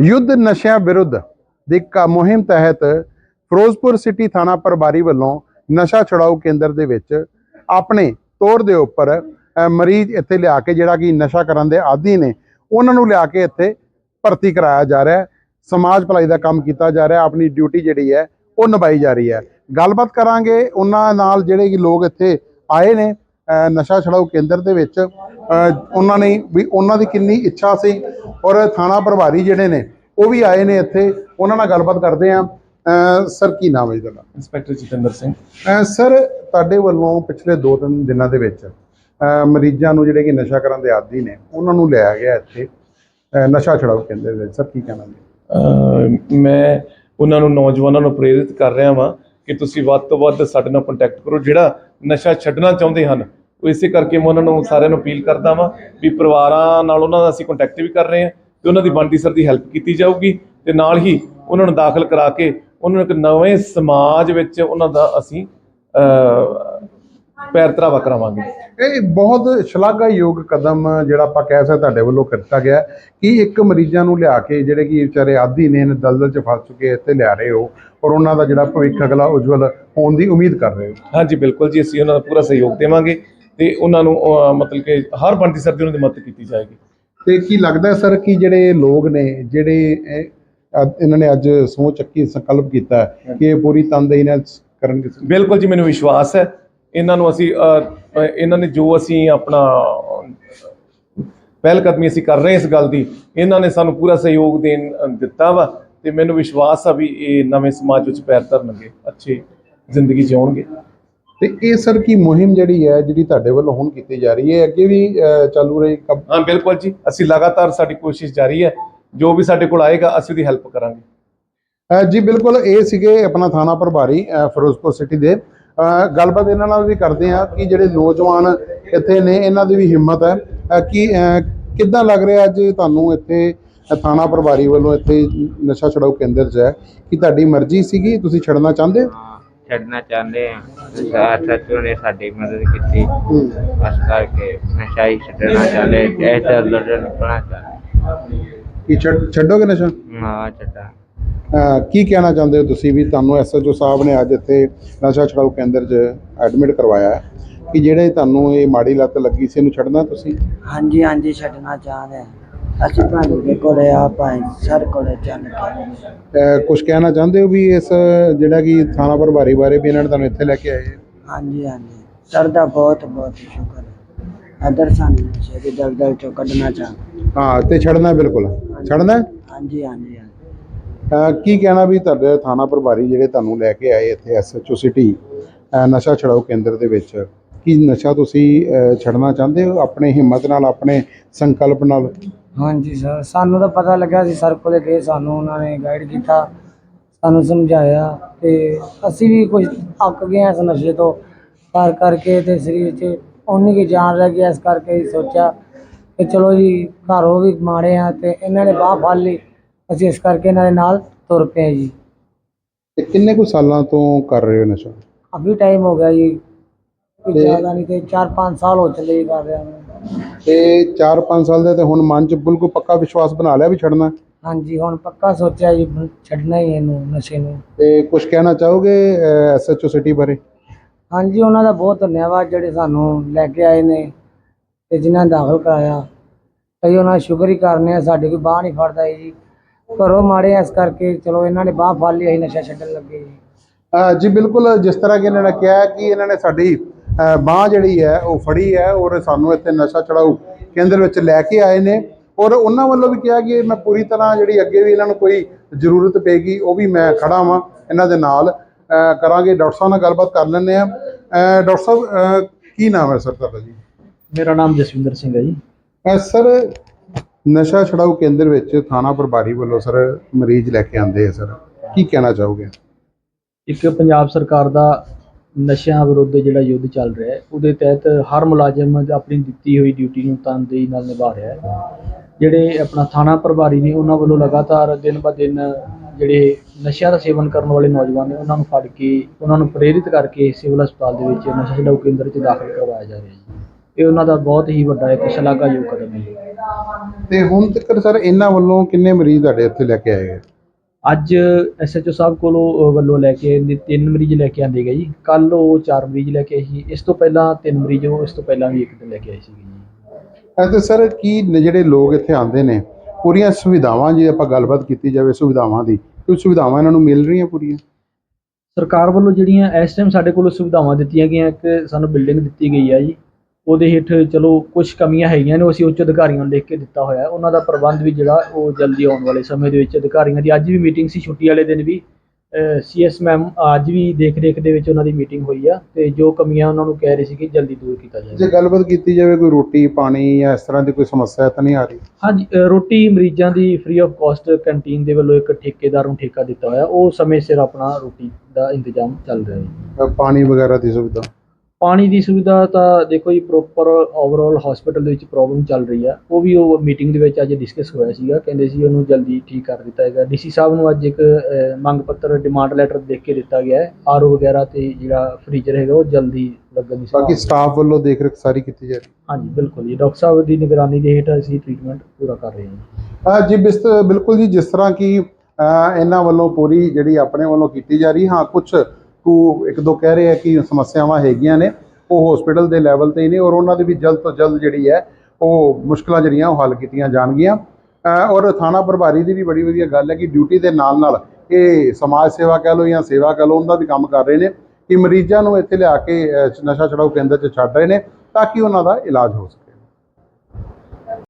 ਯੁੱਧ ਨਸ਼ਿਆਂ ਵਿਰੁੱਧ ਦੀ ਕ- ਮੁਹਿੰਮ ਤਹਿਤ ਫਿਰੋਜ਼ਪੁਰ ਸਿਟੀ ਥਾਣਾ ਪ੍ਰਭਾਰੀ ਵੱਲੋਂ ਨਸ਼ਾ ਛੁਡਾਊ ਕੇਂਦਰ ਦੇ ਵਿੱਚ ਆਪਣੇ ਤੌਰ ਦੇ ਉੱਪਰ ਮਰੀਜ਼ ਇੱਥੇ ਲਿਆ ਕੇ ਜਿਹੜਾ ਕਿ ਨਸ਼ਾ ਕਰਨ ਦੇ ਆਦੀ ਨੇ, ਉਹਨਾਂ ਨੂੰ ਲਿਆ ਕੇ ਇੱਥੇ ਭਰਤੀ ਕਰਾਇਆ ਜਾ ਰਿਹਾ ਹੈ। ਸਮਾਜ ਭਲਾਈ ਦਾ ਕੰਮ ਕੀਤਾ ਜਾ ਰਿਹਾ, ਆਪਣੀ ਡਿਊਟੀ ਜਿਹੜੀ ਹੈ, ਉਹ ਨਿਭਾਈ ਜਾ ਰਹੀ ਹੈ। ਗੱਲਬਾਤ ਕਰਾਂਗੇ ਉਹਨਾਂ ਨਾਲ ਜਿਹੜੇ ਕਿ ਲੋਕ ਇੱਥੇ ਆਏ ਨੇ ਨਸ਼ਾ ਛੁਡਾਊ ਕੇਂਦਰ ਦੇ ਵਿੱਚ। ਉਹਨਾਂ ਨੇ ਵੀ ਉਹਨਾਂ ਦੀ ਕਿੰਨੀ ਇੱਛਾ ਸੀ ਔਰ ਥਾਣਾ ਪ੍ਰਭਾਰੀ ਜਿਹੜੇ ਨੇ ਉਹ ਵੀ ਆਏ ਨੇ ਇੱਥੇ ਉਹਨਾਂ ਨਾਲ ਗੱਲਬਾਤ ਕਰਦੇ ਆ ਸਰ ਕੀ ਨਾਮ ਹੈ ਜੀ ਤੁਹਾਡਾ? ਇੰਸਪੈਕਟਰ ਜਤਿੰਦਰ ਸਿੰਘ। ਸਰ ਤੁਹਾਡੇ ਵੱਲੋਂ ਪਿਛਲੇ 2-3 ਦਿਨਾਂ ਦੇ ਵਿੱਚ ਮਰੀਜ਼ਾਂ ਨੂੰ ਜਿਹੜੇ ਕਿ ਨਸ਼ਾ ਕਰਨ ਦੇ ਆਦੀ ਨੇ ਉਹਨਾਂ ਨੂੰ ਲਿਆ ਗਿਆ ਇੱਥੇ। ਨਸ਼ਾ ਛੁਡਾਊ ਕੇਂਦਰ ਦੇ ਵਿੱਚ। ਸਰ ਕੀ ਕਹਿਣਾ ਜੀ? ਮੈਂ ਉਹਨਾਂ ਨੂੰ ਨੌਜਵਾਨਾਂ ਨੂੰ ਪ੍ਰੇਰਿਤ ਕਰ ਰਿਹਾ ਵਾਂ ਕਿ ਤੁਸੀਂ ਵੱਧ ਤੋਂ ਵੱਧ ਸਾਡੇ ਨਾਲ ਕੰਟੈਕਟ ਕਰੋ ਜਿਹੜਾ ਨਸ਼ਾ ਛੱਡਣਾ ਚਾਹੁੰਦੇ ਹਨ ਉਹ ਇਸੇ ਕਰਕੇ ਮੈਂ ਉਹਨਾਂ ਨੂੰ ਸਾਰਿਆਂ ਨੂੰ ਅਪੀਲ ਕਰਦਾ ਵਾਂ ਵੀ ਪਰਿਵਾਰਾਂ ਨਾਲ ਉਹਨਾਂ ਦਾ ਅਸੀਂ ਕੰਟੈਕਟ ਵੀ ਕਰ ਰਹੇ ਹਾਂ ਤੇ ਉਹਨਾਂ ਦੀ ਬਣਦੀ ਸਰ ਦੀ ਹੈਲਪ ਕੀਤੀ ਜਾਊਗੀ ਤੇ ਨਾਲ ਹੀ ਉਹਨਾਂ ਨੂੰ ਦਾਖਲ ਕਰਾ ਕੇ ਉਹਨਾਂ ਨੂੰ ਇੱਕ ਨਵੇਂ ਸਮਾਜ ਵਿੱਚ ਉਹਨਾਂ ਦਾ ਅਸੀਂ ਪੈਰ ਧਰਾਵਾ ਕਰਾਵਾਂਗੇ। ਇਹ ਬਹੁਤ ਸ਼ਲਾਘਾਯੋਗ ਕਦਮ ਜਿਹੜਾ ਆਪਾਂ ਕਹਿ ਸਕਦੇ ਤੁਹਾਡੇ ਵੱਲੋਂ ਕੀਤਾ ਗਿਆ ਕਿ ਇੱਕ ਮਰੀਜ਼ਾਂ ਨੂੰ ਲਿਆ ਕੇ ਜਿਹੜੇ ਕਿ ਵਿਚਾਰੇ ਆਦੀ ਨੇ ਦਲਦਲ 'ਚ ਫਸ ਚੁੱਕੇ ਇੱਥੇ ਲਿਆ ਰਹੇ ਹੋ ਔਰ ਉਹਨਾਂ ਦਾ ਜਿਹੜਾ ਭਵਿੱਖ ਅਗਲਾ ਉਜਵਲ ਹੋਣ ਦੀ ਉਮੀਦ ਕਰ ਰਹੇ ਹੋ। ਹਾਂਜੀ ਬਿਲਕੁਲ ਜੀ ਅਸੀਂ ਉਹਨਾਂ ਦਾ ਪੂਰਾ ਸਹਿਯੋਗ ਦੇਵਾਂਗੇ। ਤੇ ਉਹਨਾਂ ਨੂੰ ਅਹ, ਮਤਲਬ ਕਿ ਹਰ ਬਣਦੀ ਸਰ ਦੀ ਉਹਨਾਂ ਦੀ ਮਦਦ ਕੀਤੀ ਜਾਏਗੀ। ਤੇ ਕੀ ਲੱਗਦਾ ਸਰ ਕਿ ਜਿਹੜੇ ਲੋਕ ਨੇ ਜਿਹੜੇ ਇਹ, ਇਹਨਾਂ ਨੇ ਅੱਜ ਸੋਚ ਚੱਕੀ ਸੰਕਲਪ ਕੀਤਾ ਹੈ ਕਿ ਇਹ ਪੂਰੀ ਤਨਦੇਹੀ ਨਾਲ ਕਰਨਗੇ ਬਿਲਕੁਲ ਜੀ ਮੈਨੂੰ ਵਿਸ਼ਵਾਸ ਹੈ। ਇਹਨਾਂ ਨੂੰ ਅਸੀਂ ਅਹ, ਅਹ, ਇਹਨਾਂ ਨੇ ਜੋ ਅਸੀਂ ਆਪਣਾ ਪਹਿਲ ਕਦਮੀ ਅਸੀਂ ਕਰ ਰਹੇ ਇਸ ਗੱਲ ਦੀ ਇਹਨਾਂ ਨੇ ਸਾਨੂੰ ਪੂਰਾ ਸਹਿਯੋਗ ਦੇਣ ਦਿੱਤਾ ਵਾ। ਤੇ ਮੈਨੂੰ ਵਿਸ਼ਵਾਸ ਆ ਵੀ ਇਹ ਨਵੇਂ ਸਮਾਜ ਵਿੱਚ ਪੈਰ ਧਰਨਗੇ ਅੱਛੀ ਜ਼ਿੰਦਗੀ ਜਿਉਣਗੇ। ਤੇ ਇਹ ਸਰ ਕੀ ਮੁਹਿੰਮ ਜਿਹੜੀ ਹੈ ਜਿਹੜੀ ਤੁਹਾਡੇ ਵੱਲੋਂ ਹੁਣ ਕੀਤੀ ਜਾ ਰਹੀ ਹੈ ਅੱਗੇ ਵੀ ਚਾਲੂ ਰਹੀ ਹਾਂ ਬਿਲਕੁਲ ਜੀ। ਅਸੀਂ ਲਗਾਤਾਰ ਸਾਡੀ ਕੋਸ਼ਿਸ਼ ਜਾਰੀ ਹੈ। ਜੋ ਵੀ ਸਾਡੇ ਕੋਲ ਆਏਗਾ ਅਸੀਂ ਉਹਦੀ ਹੈਲਪ ਕਰਾਂਗੇ। ਜੀ ਬਿਲਕੁਲ ਇਹ ਸੀਗੇ ਆਪਣਾ ਥਾਣਾ ਪ੍ਰਭਾਰੀ ਫਿਰੋਜ਼ਪੁਰ ਸਿਟੀ ਦੇ। ਗੱਲਬਾਤ ਇਹਨਾਂ ਨਾਲ ਵੀ ਕਰਦੇ ਆ ਕਿ ਜਿਹੜੇ ਨੌਜਵਾਨ ਇੱਥੇ ਨੇ ਇਹਨਾਂ ਦੀ ਵੀ ਹਿੰਮਤ ਹੈ। ਕਿ ਕਿੱਦਾਂ ਲੱਗ ਰਿਹਾ ਅੱਜ ਤੁਹਾਨੂੰ ਇੱਥੇ ਥਾਣਾ ਪ੍ਰਭਾਰੀ ਵੱਲੋਂ ਇੱਥੇ ਨਸ਼ਾ ਛੁਡਾਊ ਕੇਂਦਰ 'ਚ ਹੈ? ਕਿ ਤੁਹਾਡੀ ਮਰਜ਼ੀ ਸੀਗੀ? ਤੁਸੀਂ ਛੱਡਣਾ ਚਾਹੁੰਦੇ ਹੋ ਹਾਂ, ਛੱਡਣਾ ਚਾਹੁੰਦੇ ਹਾਂ ਸਰਦਾਰ ਸੱਚੂ ਨੇ ਸਾਡੀ ਮਦਦ ਕੀਤੀ। ਇਸ ਕਰਕੇ ਨਸ਼ਾ ਹੀ ਛੱਡਣਾ ਚਾਹੁੰਦੇ ਇਹ ਤਾਂ ਲੜਨ ਨਿਕਲਣਾ ਚਾਹੁੰਦੇ। ਕਿ ਛੱਡ- ਛੱਡੋਗੇ ਨਸ਼ਾ? ਹਾਂ ਛੱਡਾ ਕੀ ਕਹਿਣਾ ਚਾਹੁੰਦੇ ਹੋ ਤੁਸੀਂ ਵੀ? ਤੁਹਾਨੂੰ ਐਸਐਚਓ ਸਾਹਿਬ ਨੇ ਅੱਜ ਇੱਥੇ ਨਸ਼ਾ ਛੁਡਾਊ ਕੇਂਦਰ 'ਚ ਐਡਮਿਟ ਕਰਵਾਇਆ ਹੈ ਕਿ ਜਿਹੜੇ ਤੁਹਾਨੂੰ ਇਹ ਮਾੜੀ ਲੱਤ ਲੱਗੀ ਸੀ ਇਹਨੂੰ ਛੱਡਣਾ ਤੁਸੀਂ? ਹਾਂਜੀ ਹਾਂਜੀ ਛੱਡਣਾ ਚਾਹੁੰਦੇ ਹਾਂ ਅਸੀਂ ਭਾਜੀ ਦੇ ਕੋਲੇ ਆ ਭਾਈ ਸਰ ਕੋਲੇ ਚੱਲ ਕੇ ਕੁਝ ਕਹਿਣਾ ਚਾਹੁੰਦੇ ਹੋ ਵੀ ਇਸ ਜਿਹੜਾ ਕਿ ਥਾਣਾ ਪ੍ਰਭਾਰੀ ਬਾਰੇ ਵੀ ਇਹਨਾਂ ਨੇ ਤੁਹਾਨੂੰ ਇੱਥੇ ਲੈ ਕੇ ਆਏ? ਹਾਂਜੀ ਹਾਂਜੀ। ਸਰ ਦਾ ਬਹੁਤ ਬਹੁਤ ਸ਼ੁਕਰ ਹੈ। ਅਦਰ ਸਾਨੂੰ ਨਸ਼ੇ ਦੀ ਦਲਦਲ ਚੋਂ ਕੱਢਣਾ ਚਾਹੁੰਦੇ। ਹਾਂ ਤੇ ਛੱਡਣਾ ਬਿਲਕੁਲ। ਛੱਡਣਾ ਹੈ? ਹਾਂਜੀ ਹਾਂਜੀ ਹਾਂਜੀ। ਅਹ ਕੀ ਕਹਿਣਾ ਵੀ ਤੁਹਾਡੇ ਥਾਣਾ ਪ੍ਰਭਾਰੀ ਜਿਹੜੇ ਤੁਹਾਨੂੰ ਲੈ ਕੇ ਆਏ ਇੱਥੇ ਐਸਐਚਓ ਸਿਟੀ ਨਸ਼ਾ ਛੁਡਾਊ ਕੇਂਦਰ ਦੇ ਵਿੱਚ ਕੀ ਨਸ਼ਾ ਤੁਸੀਂ ਅਹ ਛੱਡਣਾ ਚਾਹੁੰਦੇ ਹੋ? ਆਪਣੇ ਹਿੰਮਤ ਨਾਲ ਆਪਣੇ ਸੰਕਲਪ ਨਾਲ? ਹਾਂਜੀ ਸਰ ਸਾਨੂੰ ਤਾਂ ਪਤਾ ਲੱਗਾ ਸੀ ਸਰ ਕੋਲੇ ਗਏ ਸਾਨੂੰ ਉਹਨਾਂ ਨੇ ਗਾਈਡ ਕੀਤਾ ਸਾਨੂੰ ਸਮਝਾਇਆ ਤੇ ਅਸੀਂ ਵੀ ਕੁਝ ਅੱਕ ਗਏ ਹਾਂ ਇਸ ਨਸ਼ੇ ਤੋਂ ਕਰ ਕਰਕੇ ਤੇ ਸਰੀਰ 'ਚ ਉਨੀ ਕੀ ਜਾਨ ਰਹਿ ਗਈ ਇਸ ਕਰਕੇ ਹੀ ਸੋਚਿਆ ਕਿ ਚਲੋ ਜੀ ਘਰੋਂ ਵੀ ਮਾੜੇ ਆ ਤੇ ਇਹਨਾਂ ਨੇ ਬਾਹ ਫੜ ਲਈ ਅਸੀਂ ਇਸ ਕਰਕੇ ਇਹਨਾਂ ਦੇ ਨਾਲ ਤੁਰ ਪਏ ਜੀ। ਤੇ ਕਿੰਨੇ ਕੁ ਸਾਲਾਂ ਤੋਂ ਕਰ ਰਹੇ ਹੋ ਨਸ਼ਾ? ਕਾਫੀ ਟਾਈਮ ਹੋ ਗਿਆ ਜੀ ਕੋਈ ਜ਼ਿਆਦਾ ਨਹੀਂ ਤੇ 4-5 ਸਾਲ ਹੋ ਚੱਲੇ ਜੀ ਕਰ ਰਿਹਾ ਮੈਂ ਤੇ 4-5 ਸਾਲ ਦੇ ਤੇ ਹੁਣ ਮਨ 'ਚ ਬਿਲਕੁਲ ਪੱਕਾ ਵਿਸ਼ਵਾਸ ਬਣਾ ਲਿਆ ਵੀ ਛੱਡਣਾ। ਹਾਂਜੀ ਹੁਣ ਪੱਕਾ ਸੋਚਿਆ ਜੀ ਛੱਡਣਾ ਹੀ ਇਹਨੂੰ ਨਸ਼ੇ ਨੂੰ। ਤੇ ਕੁਝ ਕਹਿਣਾ ਚਾਹੋਗੇ ਐਸਐਚਓ ਸਿਟੀ ਬਾਰੇ? ਹਾਂਜੀ ਉਹਨਾਂ ਦਾ ਬਹੁਤ ਧੰਨਵਾਦ ਜਿਹੜੇ ਸਾਨੂੰ ਲੈ ਕੇ ਆਏ ਨੇ ਤੇ ਜਿਨ੍ਹਾਂ ਨੇ ਦਾਖਲ ਕਰਾਇਆ। ਅਸੀਂ ਉਹਨਾਂ ਦਾ ਸ਼ੁਕਰ ਹੀ ਕਰਨੇ ਆ ਸਾਡੇ ਕੋਈ ਬਾਹ ਨਹੀਂ ਫੜਦਾ ਜੀ। ਘਰੋਂ ਮਾੜੇ ਆ ਇਸ ਕਰਕੇ ਚਲੋ ਇਹਨਾਂ ਨੇ ਬਾਹ ਫੜ ਲਈ ਅਸੀਂ ਨਸ਼ਾ ਛੱਡਣ ਲੱਗੇ ਜੀ। ਅ, ਜੀ ਬਿਲਕੁਲ ਜਿਸ ਤਰ੍ਹਾਂ ਕਿ ਇਹਨਾਂ ਨੇ ਕਿਹਾ ਕਿ ਇਹਨਾਂ ਨੇ ਸਾਡੀ ਬਾਹ ਜਿਹੜੀ ਹੈ ਉਹ ਫੜੀ ਹੈ ਔਰ ਸਾਨੂੰ ਇੱਥੇ ਨਸ਼ਾ ਛਡਾਊ ਕੇਂਦਰ ਵਿੱਚ ਲੈ ਕੇ ਆਏ ਨੇ ਔਰ ਉਹਨਾਂ ਵੱਲੋਂ ਵੀ ਕਿਹਾ ਕਿ ਮੈਂ ਪੂਰੀ ਤਰ੍ਹਾਂ ਜਿਹੜੀ ਅੱਗੇ ਵੀ ਇਹਨਾਂ ਨੂੰ ਕੋਈ ਜ਼ਰੂਰਤ ਪਏਗੀ ਉਹ ਵੀ ਮੈਂ ਖੜਾ ਵਾਂ ਇਹਨਾਂ ਦੇ ਨਾਲ। ਕਰਾਂਗੇ ਡਾਕਟਰ ਸਾਹਿਬ ਨਾਲ ਗੱਲਬਾਤ ਕਰ ਲੈਂਦੇ ਆ ਡਾਕਟਰ ਸਾਹਿਬ ਕੀ ਨਾਮ ਹੈ ਸਰ ਤੁਹਾਡਾ ਜੀ? ਮੇਰਾ ਨਾਮ ਜਸਵਿੰਦਰ ਸਿੰਘ ਹੈ ਜੀ। ਸਰ ਨਸ਼ਾ ਛਡਾਊ ਕੇਂਦਰ ਵਿੱਚ ਥਾਣਾ ਪ੍ਰਭਾਰੀ ਵੱਲੋਂ ਸਰ ਮਰੀਜ਼ ਲੈ ਕੇ ਆਂਦੇ ਆ ਸਰ। ਕੀ ਕਹਿਣਾ ਚਾਹੋਗੇ? ਇੱਕ ਪੰਜਾਬ ਸਰਕਾਰ ਦਾ ਨਸ਼ਿਆਂ ਵਿਰੁੱਧ ਜਿਹੜਾ ਯੁੱਧ ਚੱਲ ਰਿਹਾ ਉਹਦੇ ਤਹਿਤ ਹਰ ਮੁਲਾਜ਼ਮ ਆਪਣੀ ਦਿੱਤੀ ਹੋਈ ਡਿਊਟੀ ਨੂੰ ਤਨਦੇਹੀ ਨਾਲ ਨਿਭਾ ਰਿਹਾ ਜਿਹੜੇ ਆਪਣਾ ਥਾਣਾ ਪ੍ਰਭਾਰੀ ਨੇ, ਉਹਨਾਂ ਵੱਲੋਂ ਲਗਾਤਾਰ ਦਿਨ ਬ ਦਿਨ ਜਿਹੜੇ ਨਸ਼ਿਆਂ ਦਾ ਸੇਵਨ ਕਰਨ ਵਾਲੇ ਨੌਜਵਾਨ ਨੇ, ਉਹਨਾਂ ਨੂੰ ਫੜ ਕੇ, ਉਹਨਾਂ ਨੂੰ ਪ੍ਰੇਰਿਤ ਕਰਕੇ ਸਿਵਲ ਹਸਪਤਾਲ ਦੇ ਵਿੱਚ ਨਸ਼ਾ ਛਡਾਊ ਕੇਂਦਰ 'ਚ ਦਾਖਲ ਕਰਵਾਇਆ ਜਾ ਰਿਹਾ ਜੀ। ਇਹ ਉਹਨਾਂ ਦਾ ਬਹੁਤ ਹੀ ਵੱਡਾ ਇੱਕ ਸ਼ਲਾਘਾਯੋਗ ਕਦਮ ਹੈ। ਜੀ ਤੇ ਹੁਣ ਤੱਕ ਸਰ, ਇਹਨਾਂ ਵੱਲੋਂ ਕਿੰਨੇ ਮਰੀਜ਼ ਤੁਹਾਡੇ ਇੱਥੇ ਲੈ ਕੇ ਆਏ ਗਏ? ਅੱਜ ਐਸਐਚਓ ਸਾਹਿਬ ਕੋਲੋਂ ਵੱਲੋਂ ਲੈ ਕੇ ਨੇ ਤਿੰਨ ਮਰੀਜ਼ ਲੈ ਕੇ ਆਂਦੇ ਗਏ ਜੀ। ਕੱਲ ਉਹ ਚਾਰ ਮਰੀਜ਼ ਲੈ ਕੇ ਆਏ ਸੀ। ਇਸ ਤੋਂ ਪਹਿਲਾਂ ਤਿੰਨ ਮਰੀਜ਼ ਉਹ ਇਸ ਤੋਂ ਪਹਿਲਾਂ ਵੀ ਇੱਕ ਦਿਨ ਲੈ ਕੇ ਆਏ ਸੀਗੇ ਜੀ। ਅਤੇ ਸਰ ਕੀ ਨ- ਜਿਹੜੇ ਲੋਕ ਇੱਥੇ ਆਉਂਦੇ ਨੇ ਪੂਰੀਆਂ ਸੁਵਿਧਾਵਾਂ ਜੇ ਆਪਾਂ ਗੱਲਬਾਤ ਕੀਤੀ ਜਾਵੇ ਸੁਵਿਧਾਵਾਂ ਦੀ ਕਿ ਸੁਵਿਧਾਵਾਂ ਇਹਨਾਂ ਨੂੰ ਮਿਲ ਰਹੀਆਂ ਪੂਰੀਆਂ? ਸਰਕਾਰ ਵੱਲੋਂ ਜਿਹੜੀਆਂ ਇਸ ਟਾਈਮ ਸਾਡੇ ਕੋਲ ਸੁਵਿਧਾਵਾਂ ਦਿੱਤੀਆਂ ਗਈਆਂ ਇੱਕ ਸਾਨੂੰ ਬਿਲਡਿੰਗ ਦਿੱਤੀ ਗਈ ਆ ਜੀ। ਉਹਦੇ ਹੇਠ ਚਲੋ ਕੁਝ ਕਮੀਆਂ ਹੈਗੀਆਂ ਨੇ ਅਸੀਂ ਉੱਚ ਅਧਿਕਾਰੀਆਂ ਨੂੰ ਲਿਖ ਕੇ ਦਿੱਤਾ ਹੋਇਆ। ਉਹਨਾਂ ਦਾ ਪ੍ਰਬੰਧ ਵੀ ਜਿਹੜਾ ਉਹ ਜਲਦੀ ਆਉਣ ਵਾਲੇ ਸਮੇਂ ਦੇ ਵਿੱਚ ਅਧਿਕਾਰੀਆਂ ਦੀ। ਅੱਜ ਵੀ ਮੀਟਿੰਗ ਸੀ ਛੁੱਟੀ ਵਾਲੇ ਦਿਨ ਵੀ। ਸੀਐਸ ਮੈਮ ਅੱਜ ਵੀ ਦੇਖ ਰੇਖ ਦੇ ਵਿੱਚ ਉਹਨਾਂ ਦੀ ਮੀਟਿੰਗ ਹੋਈ ਆ ਤੇ ਜੋ ਕਮੀਆਂ ਉਹਨਾਂ ਨੂੰ ਕਹਿ ਰਹੇ ਸੀ ਕਿ ਜਲਦੀ ਦੂਰ ਕੀਤਾ ਜੇ ਜਾਏ ਗੱਲਬਾਤ ਕੀਤੀ ਜਾਵੇ ਕੋਈ ਰੋਟੀ ਪਾਣੀ ਜਾਂ ਇਸ ਤਰ੍ਹਾਂ ਦੀ ਕੋਈ ਸਮੱਸਿਆ ਤਾਂ ਨਹੀਂ ਆ ਰਹੀ? ਹਾਂਜੀ ਰੋਟੀ ਮਰੀਜ਼ਾਂ ਦੀ ਫ੍ਰੀ ਆਫ ਕਾਸਟ ਕੈਂਟੀਨ ਦੇ ਵੱਲੋਂ ਇੱਕ ਠੇਕੇਦਾਰ ਨੂੰ ਠੇਕਾ ਦਿੱਤਾ ਹੋਇਆ। ਉਹ ਸਮੇਂ ਸਿਰ ਆਪਣਾ ਰੋਟੀ ਦਾ ਇੰਤਜ਼ਾਮ ਚੱਲ ਰਿਹਾ ਹੈ। ਪਾਣੀ ਵਗੈਰਾ ਦੀ ਸੁਵਿਧਾ? ਪਾਣੀ ਦੀ ਸੁਵਿਧਾ ਤਾਂ ਦੇਖੋ ਜੀ ਪ੍ਰੋਪਰ ਓਵਰਆਲ ਹਸਪੀਟਲ ਦੇ ਵਿੱਚ ਪ੍ਰੋਬਲਮ ਚੱਲ ਰਹੀ ਆ। ਉਹ ਵੀ ਉਹ ਮੀਟਿੰਗ ਦੇ ਵਿੱਚ ਅੱਜ ਡਿਸਕਸ ਹੋਇਆ ਸੀਗਾ। ਕਹਿੰਦੇ ਸੀ ਉਹਨੂੰ ਜਲਦੀ ਠੀਕ ਕਰ ਦਿੱਤਾ ਜਾਏਗਾ। ਡੀਸੀ ਸਾਹਿਬ ਨੂੰ ਅੱਜ ਇੱਕ ਮੰਗ ਪੱਤਰ ਡਿਮਾਂਡ ਲੈਟਰ ਦੇਖ ਕੇ ਦਿੱਤਾ ਗਿਆ ਹੈ। ਆਰਓ ਵਗੈਰਾ ਤੇ ਜਿਹੜਾ ਫ੍ਰੀਜ਼ਰ ਹੈਗਾ ਉਹ ਜਲਦੀ ਲੱਗਣ ਦੀ ਬਾਕੀ ਸਟਾਫ ਵੱਲੋਂ ਦੇਖ ਰੇਖ ਸਾਰੀ ਕੀਤੀ ਜਾ ਰਹੀ ਹਾਂਜੀ ਬਿਲਕੁਲ ਜੀ। ਡਾਕਟਰ ਸਾਹਿਬ ਦੀ ਨਿਗਰਾਨੀ ਦੇ ਹੇਠ ਅਸੀਂ ਟ੍ਰੀਟਮੈਂਟ ਪੂਰਾ ਕਰ ਰਹੇ ਹਾਂ। ਜੀ ਬਿਸ ਬਿਲਕੁਲ ਜੀ ਜਿਸ ਤਰ੍ਹਾਂ ਕਿ ਇਹਨਾਂ ਵੱਲੋਂ ਪੂਰੀ ਜਿਹੜੀ ਆਪਣੇ ਵੱਲੋਂ ਕੀਤੀ ਜਾ ਰਹੀ ਹਾਂ ਕੁਝ ਕੁ ਇੱਕ ਦੋ ਕਹਿ ਰਹੇ ਆ ਕਿ ਸਮੱਸਿਆਵਾਂ ਹੈਗੀਆਂ ਨੇ, ਉਹ ਹਸਪੀਟਲ ਦੇ ਲੈਵਲ ਤੇ ਹੀ ਨੇ ਔਰ ਉਹਨਾਂ ਦੀ ਵੀ ਜਲਦ ਤੋਂ ਜਲਦ ਜਿਹੜੀ ਹੈ, ਉਹ ਮੁਸ਼ਕਲਾਂ ਜਿਹੜੀਆਂ ਉਹ ਹੱਲ ਕੀਤੀਆਂ ਜਾਣਗੀਆਂ। ਔਰ ਥਾਣਾ ਪ੍ਰਭਾਰੀ ਦੀ ਵੀ ਬੜੀ ਵਧੀਆ ਗੱਲ ਹੈ ਕਿ ਡਿਊਟੀ ਦੇ ਨਾਲ ਨਾਲ ਇਹ ਸਮਾਜ ਸੇਵਾ ਕਹਿ ਲਓ ਜਾਂ ਸੇਵਾ ਕਹਿ ਲਓ, ਉਹਦਾ ਵੀ ਕੰਮ ਕਰ ਰਹੇ ਨੇ ਕਿ ਮਰੀਜ਼ਾਂ ਨੂੰ ਇੱਥੇ ਲਿਆ ਕੇ ਨਸ਼ਾ ਛਡਾਊ ਕੇਂਦਰ 'ਚ ਛੱਡ ਰਹੇ ਨੇ ਤਾਂ ਕਿ ਉਹਨਾਂ ਦਾ ਇਲਾਜ ਹੋ ਸਕੇ।